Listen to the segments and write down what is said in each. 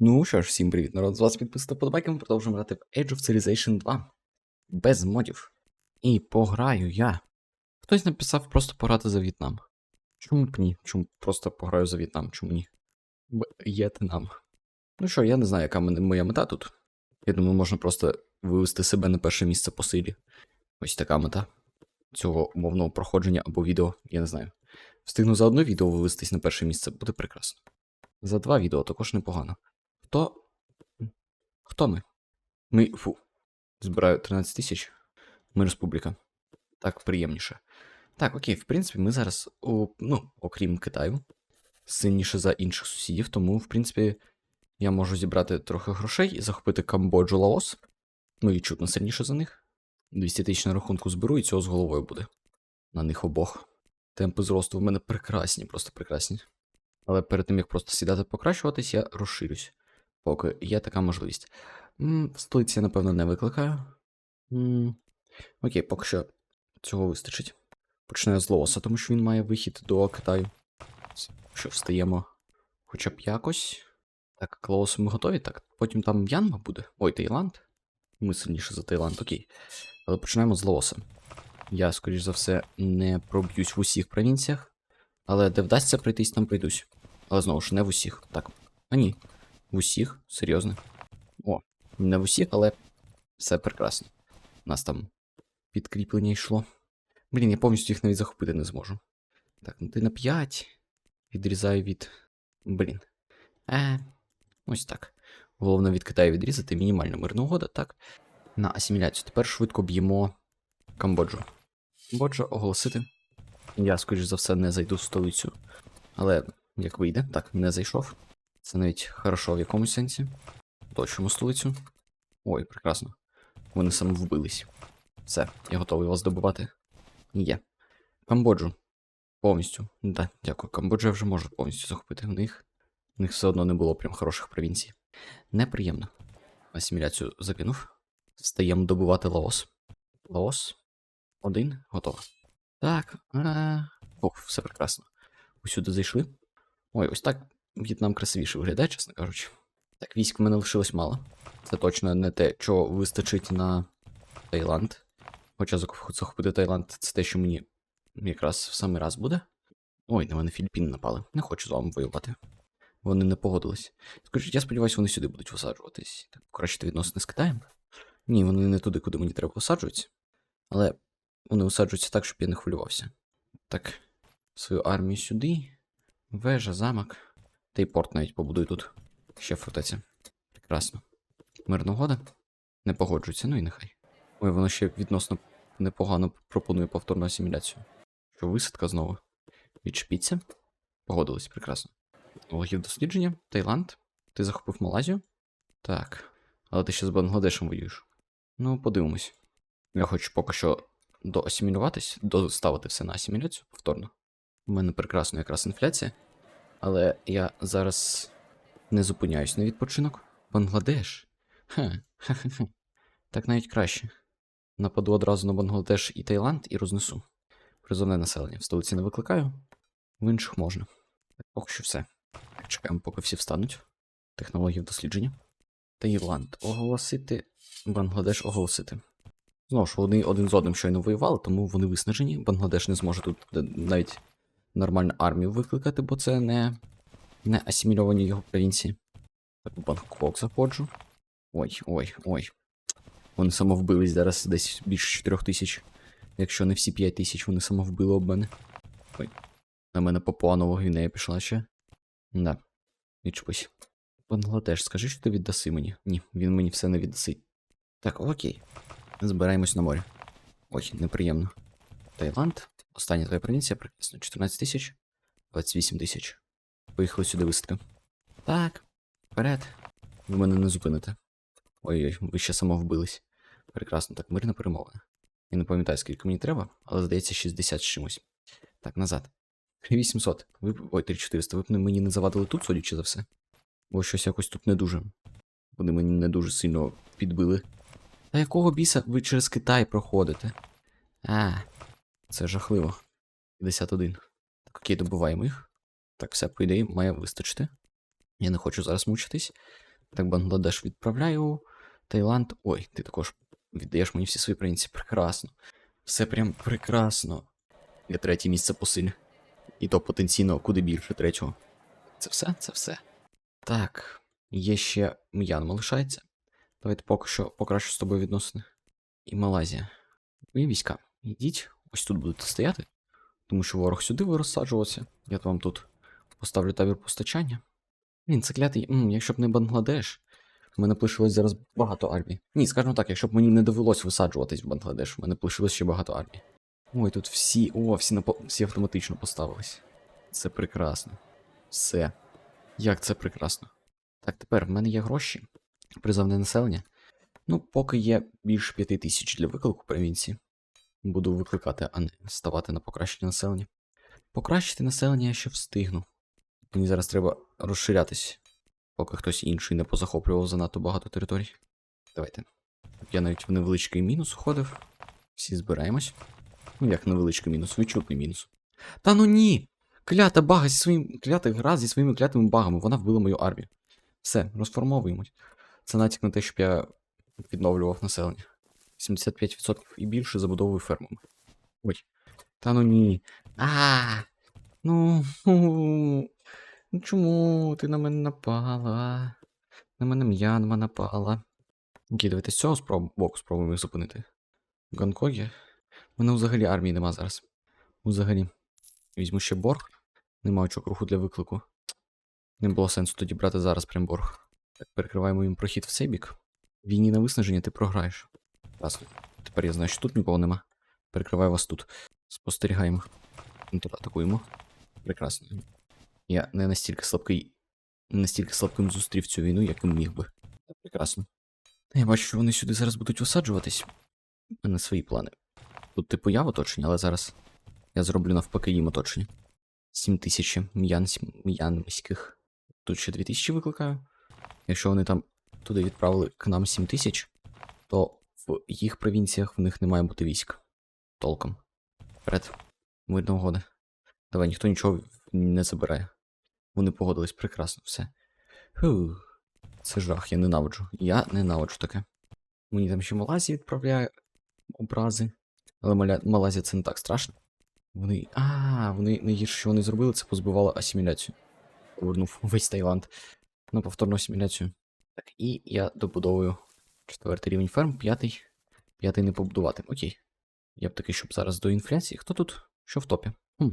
Ну що ж, всім привіт, народ. З вас підписати подобайки, ми продовжуємо грати в Age of Civilization 2. Без модів. І пограю я. Хтось написав просто пограти за В'єтнам. Чому б ні? Чому просто пограю за В'єтнам? Чому ні? В'єтнам. Ну що, я не знаю, яка моя мета тут. Я думаю, можна просто вивести себе на перше місце по силі. Ось така мета цього умовного проходження або відео, я не знаю. Встигну за одне відео вивестись на перше місце, буде прекрасно. За два відео також непогано. Хто. Хто ми? Ми. Фу. Збираю 13 тисяч. Ми республіка. Так, приємніше. Так, окей, в принципі, ми зараз, у, ну, окрім Китаю, сильніше за інших сусідів, тому, в принципі, я можу зібрати трохи грошей і захопити Камбоджу Лаос. Ну, і чутно сильніше за них. 200 тисяч на рахунку зберу, і цього з головою буде. На них обох. Темпи зросту в мене прекрасні, просто прекрасні. Але перед тим, як просто сідати покращуватись, я розширюсь. Поки є така можливість. Столиці я, напевно, не викликаю. Окей, поки що цього вистачить. Починаю з Лооса, тому що він має вихід до Китаю. Що встаємо хоча б якось. Так, к ми готові, так. Потім там М'янма буде. Ой, Таїланд. Ми сильніше за Таїланд, окей. Але починаємо з Лооса. Я, скоріш за все, не проб'юсь в усіх провінціях. Але де вдасться пройтись, там прийдусь. Але знову ж не в усіх. Так. А ні. В усіх, серйозно. О, не в усіх, але все прекрасно. У нас там підкріплення йшло. Блін, я повністю їх навіть захопити не зможу. Так, ну ти на 5. Відрізаю від. Блін. Е, ось так. Головне від Китаю відрізати мінімальна мирна угода, так. На асиміляцію. Тепер швидко б'ємо Камбоджу. Камбоджа оголосити. Я, скоріш за все, не зайду в столицю. Але як вийде, так, не зайшов. Це навіть хорошо в якомусь сенсі. Точимо столицю. Ой, прекрасно. Вони самовбились. Все, я готовий вас добивати. Є. Камбоджу. Повністю. Да, дякую. Камбоджу я вже можу повністю захопити в них. В них все одно не було прям хороших провінцій. Неприємно. Асиміляцію закинув. Стаємо добивати Лаос. Лаос. Один. Готово. Так. А... Ох, все прекрасно. Усюди зайшли. Ой, ось так В'єтнам красивіше виглядає, чесно кажучи. Так, військ в мене лишилось мало. Це точно не те, що вистачить на Таїланд. Хоча захопити Таїланд це те, що мені якраз в самий раз буде. Ой, на мене Філіппіни напали. Не хочу з вами воювати. Вони не погодились. Скажіть, я сподіваюся, вони сюди будуть висаджуватись. Так, покращити відносини з Китаєм. Ні, вони не туди, куди мені треба висаджуватися. Але вони висаджуються так, щоб я не хвилювався. Так, свою армію сюди. Вежа, замок. Та й порт навіть побудую тут. Ще фортеця. Прекрасно. Мирна угода? Не погоджується, ну і нехай. Ой, воно ще відносно непогано пропонує повторну асиміляцію. Що висадка знову? Відчепіться? Погодились, прекрасно. Логів дослідження, Таїланд. Ти захопив Малайзію? Так. Але ти ще з Бангладешем воюєш. Ну, подивимось. Я хочу поки що доасимілюватись, доставити все на асиміляцію повторно. У мене прекрасна якраз інфляція. Але я зараз не зупиняюсь на відпочинок. Бангладеш. Хе-хе-хе. Так навіть краще. Нападу одразу на Бангладеш і Таїланд і рознесу. Призовне населення. В столиці не викликаю, в інших можна. Поки що все. Чекаємо, поки всі встануть. Технології дослідження. Таїланд оголосити. Бангладеш оголосити. Знову ж, вони один з одним щойно воювали, тому вони виснажені. Бангладеш не зможе тут навіть нормальну армію викликати, бо це не, не асимільовані його провінції. Так, Бангкок заходжу. Ой, ой, ой. Вони самовбились зараз десь більше 4 тисяч. Якщо не всі 5 тисяч, вони самовбили об мене. Ой. На мене Папуанова Гвінея пішла ще. Да. Відчепись. Бангладеш, скажи, що ти віддаси мені. Ні, він мені все не віддасить. Так, окей. Збираємось на море. Ой, неприємно. Таїланд. Остання твоя провінція, прекрасно. 14 тисяч. 28 тисяч. Поїхали сюди висадка. Так, вперед. Ви мене не зупините. Ой-ой, ви ще самовбились. Прекрасно, так, мирна перемовина. Я не пам'ятаю, скільки мені треба, але здається 60 з чимось. Так, назад. 800. Ви... Ой, 3400. Ви б мені не завадили тут, судячи за все. Бо щось якось тут не дуже. Вони мені не дуже сильно підбили. Та якого біса ви через Китай проходите? А, це жахливо. 51. Так, окей, добуваємо їх. Так, все, по ідеї, має вистачити. Я не хочу зараз мучитись. Так, Бангладеш відправляю. Таїланд. Ой, ти також віддаєш мені всі свої провінції. Прекрасно. Все прям прекрасно. Я третє місце посилю. І то потенційно куди більше третього. Це все? Це все. Так, є ще М'янма лишається. Давайте поки що покращу з тобою відносини. І Малайзія. Ви війська. Йдіть, ось тут будете стояти. Тому що ворог сюди буде розсаджуватися. Я вам тут поставлю табір постачання. Він це клятий. М, якщо б не Бангладеш, в мене б лишилось зараз багато армій. Ні, скажімо так, якщо б мені не довелось висаджуватись в Бангладеш, в мене б лишилось ще багато армій. Ой, тут всі. О, всі, напо... всі автоматично поставились. Це прекрасно. Все. Як це прекрасно. Так, тепер в мене є гроші. Призовне населення. Ну, поки є більше п'яти тисяч для виклику провінції. Буду викликати, а не ставати на покращення населення. Покращити населення я ще встигну. Мені зараз треба розширятись, поки хтось інший не позахоплював занадто багато територій. Давайте. Я навіть в невеличкий мінус уходив. Всі збираємось. Ну, як невеличкий мінус, відчутний мінус. Та ну ні! Клята бага зі своїм. Клята гра зі своїми клятими багами, вона вбила мою армію. Все, розформовуємось. Це натяк на те, щоб я відновлював населення. 75% і більше забудовую фермами. Ой. Та ну ні. А. Ну. Ну чому ти на мене напала? На мене м'янма напала. Окей, давайте з цього спроб... боку спробуємо їх зупинити. В Гонконгі? У мене взагалі армії нема зараз. Взагалі. Візьму ще борг. Нема очок руху для виклику. Не було сенсу тоді брати зараз прям борг. Так, перекриваємо їм прохід в цей бік. Війні на виснаження ти програєш. Ясно. Тепер я знаю, що тут нікого нема. Перекриваю вас тут. Спостерігаємо. Ну, тут атакуємо. Прекрасно. Я не настільки слабкий. Не настільки слабким зустрів цю війну, як і міг би. Прекрасно. Я бачу, що вони сюди зараз будуть висаджуватись. У мене свої плани. Тут типу я в оточенні, але зараз я зроблю навпаки їм оточення. 7 тисяч м'ян м'янських. Тут ще 2 тисячі викликаю. Якщо вони там туди відправили к нам 7 тисяч, то в їх провінціях в них не має бути військ. Толком. Вперед. Мирна угода. Давай, ніхто нічого не забирає. Вони погодились прекрасно, все. Фу. Це жах, я ненавиджу. Я ненавиджу таке. Мені там ще Малазія відправляє образи. Але Маля... Малазія це не так страшно. Вони. А, вони найгірше, що вони зробили, це позбивало асиміляцію. Повернув весь Таїланд на повторну асиміляцію. Так, і я добудовую четвертий рівень ферм, п'ятий. П'ятий не побудувати. Окей. Я б такий, щоб зараз до інфляції. Хто тут? Що в топі? Хм.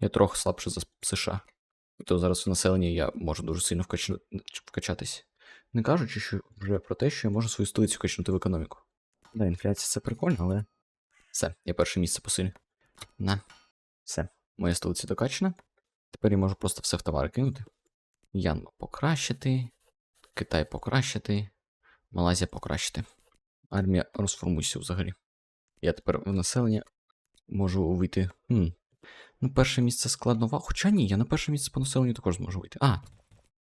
Я трохи слабше за США. То зараз в населенні я можу дуже сильно вкач... вкачатись. Не кажучи, що вже про те, що я можу свою столицю качнути в економіку. Да, інфляція це прикольно, але. Все, я перше місце посилю. На. Все. Моя столиця докачана. Тепер я можу просто все в товари кинути. Янма покращити. Китай покращити. Малайзія покращити. Армія розформуйся взагалі. Я тепер в населення можу вийти. Хм. Ну, перше місце складнова. Хоча ні, я на перше місце по населенню також зможу вийти. А.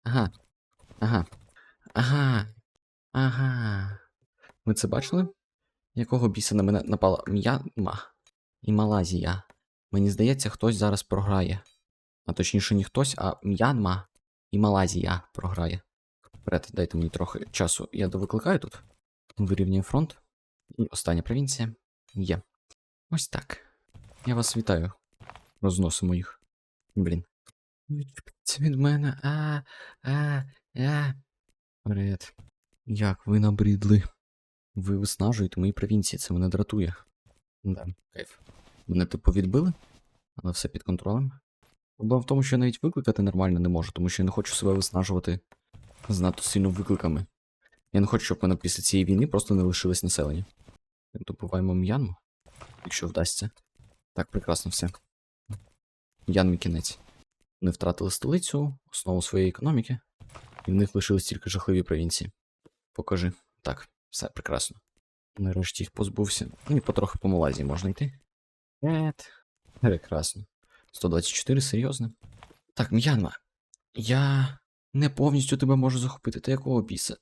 Ага. Ага. Ага. Ага. Ми це бачили? Якого біса на мене напала М'янма і Малазія? Мені здається, хтось зараз програє. А точніше, не хтось, а М'янма і Малазія програє. Вперед, дайте мені трохи часу. Я довикликаю тут. Вирівнюю фронт. І остання провінція є. Ось так. Я вас вітаю. Розносимо їх. Блін. Відчепіться від мене. А, а, а. Вперед. Як ви набридли. Ви виснажуєте мої провінції, це мене дратує. Да, кайф. Мене типу відбили, але все під контролем. Проблема в тому, що я навіть викликати нормально не можу, тому що я не хочу себе виснажувати занадто сильно викликами. Я не хочу, щоб в мене після цієї війни просто не лишилось населення. Добуваємо м'янму, якщо вдасться. Так, прекрасно все. М'янмі кінець. Вони втратили столицю, основу своєї економіки, і в них лишились тільки жахливі провінції. Покажи. Так, все прекрасно. Нарешті їх позбувся. Ну і потрохи по Малайзії можна йти. Нет. Прекрасно. 124, серйозно. Так, М'янма. Я не повністю тебе можу захопити. Та якого біса?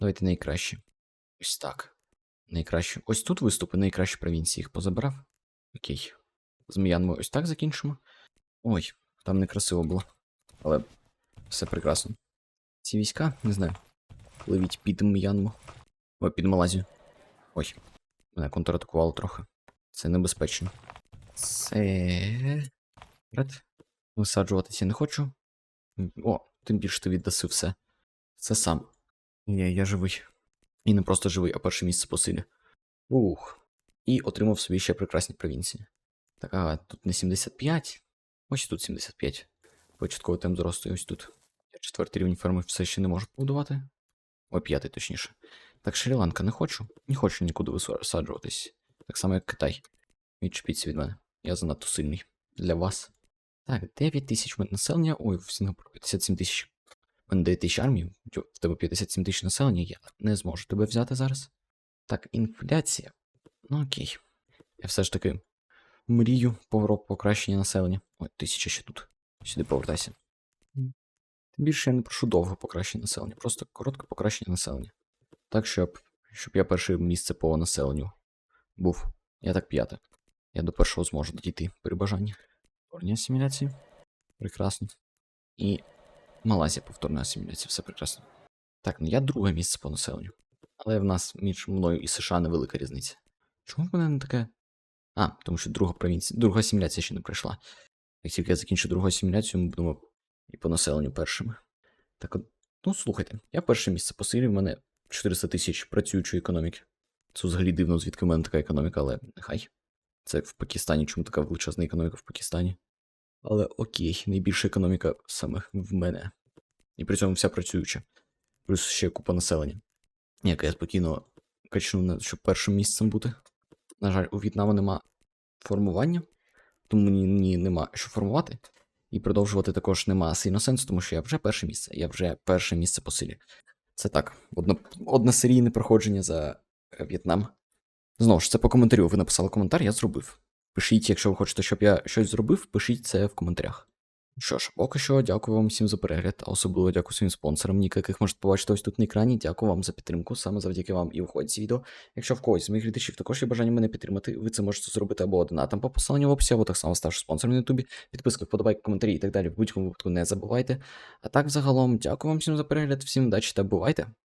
Давайте найкраще. Ось так. Найкраще. Ось тут виступи, найкращі провінції їх позабрав. Окей. З М'янмою ось так закінчимо. Ой, там некрасиво було. Але все прекрасно. ці війська, не знаю. Пливіть під М'янму. Ой, під Малазію. Ой, мене контратакувало трохи. Це небезпечно. Це. Висаджуватися не хочу. О, тим більше ти віддаси все. Це сам. Я, я живий. І не просто живий, а перше місце по силі. Ух. І отримав собі ще прекрасні провінції. Так, а тут не 75. Ось тут 75. Початковий темп зросту і ось тут. Я четвертий рівень ферми все ще не можу побудувати. О, п'ятий точніше. Так, Шрі-Ланка не хочу. Не хочу нікуди висаджуватись. Так само, як Китай. Відчепіться від мене. Я занадто сильний. Для вас. Так, 9 тисяч населення. Ой, в Сінгапурі 57 тисяч. У мене 9 тисяч армії. В тебе 57 тисяч населення, я не зможу тебе взяти зараз. Так, інфляція. Ну окей. Я все ж таки мрію про покращення населення. Ой, тисяча ще тут. Сюди повертайся. Тим більше я не прошу довго покращення населення, просто коротке покращення населення. Так, щоб, щоб я перше місце по населенню був. Я так п'яте. Я до першого зможу дійти при бажанні. Повторні асиміляції. Прекрасно. І Малайзія повторна асиміляція, все прекрасно. Так, ну я друге місце по населенню. Але в нас між мною і США невелика різниця. Чому в мене не таке? А, тому що друга провінція, друга асиміляція ще не пройшла. Як тільки я закінчу другу асиміляцію, ми будемо і по населенню першими. Так от, ну слухайте, я перше місце по силі, в мене 400 тисяч працюючої економіки. Це взагалі дивно, звідки в мене така економіка, але нехай. Це в Пакистані, чому така величезна економіка в Пакистані. Але окей, найбільша економіка саме в мене. І при цьому вся працююча. Плюс ще купа населення. Яке я спокійно качну, на- щоб першим місцем бути. На жаль, у В'єтнаму нема формування, тому мені, мені нема що формувати. І продовжувати також нема сильно сенсу, тому що я вже перше місце, я вже перше місце по силі. Це так, одно, односерійне проходження за е, В'єтнам. Знову ж, це по коментарю. Ви написали коментар, я зробив. Пишіть, якщо ви хочете, щоб я щось зробив, пишіть це в коментарях. Що ж, поки що, дякую вам всім за перегляд, а особливо дякую своїм спонсорам, ніки, яких можете побачити ось тут на екрані. Дякую вам за підтримку. Саме завдяки вам і виходить ці відео. Якщо в когось з моїх глядачів також є бажання мене підтримати, ви це можете зробити або донатом по посиланню в описі, або так само ставши спонсором на ютубі. Підписка, вподобайки, коментарі і так далі. В будь-якому випадку не забувайте. А так, загалом, дякую вам всім за перегляд, всім удачі та бувайте!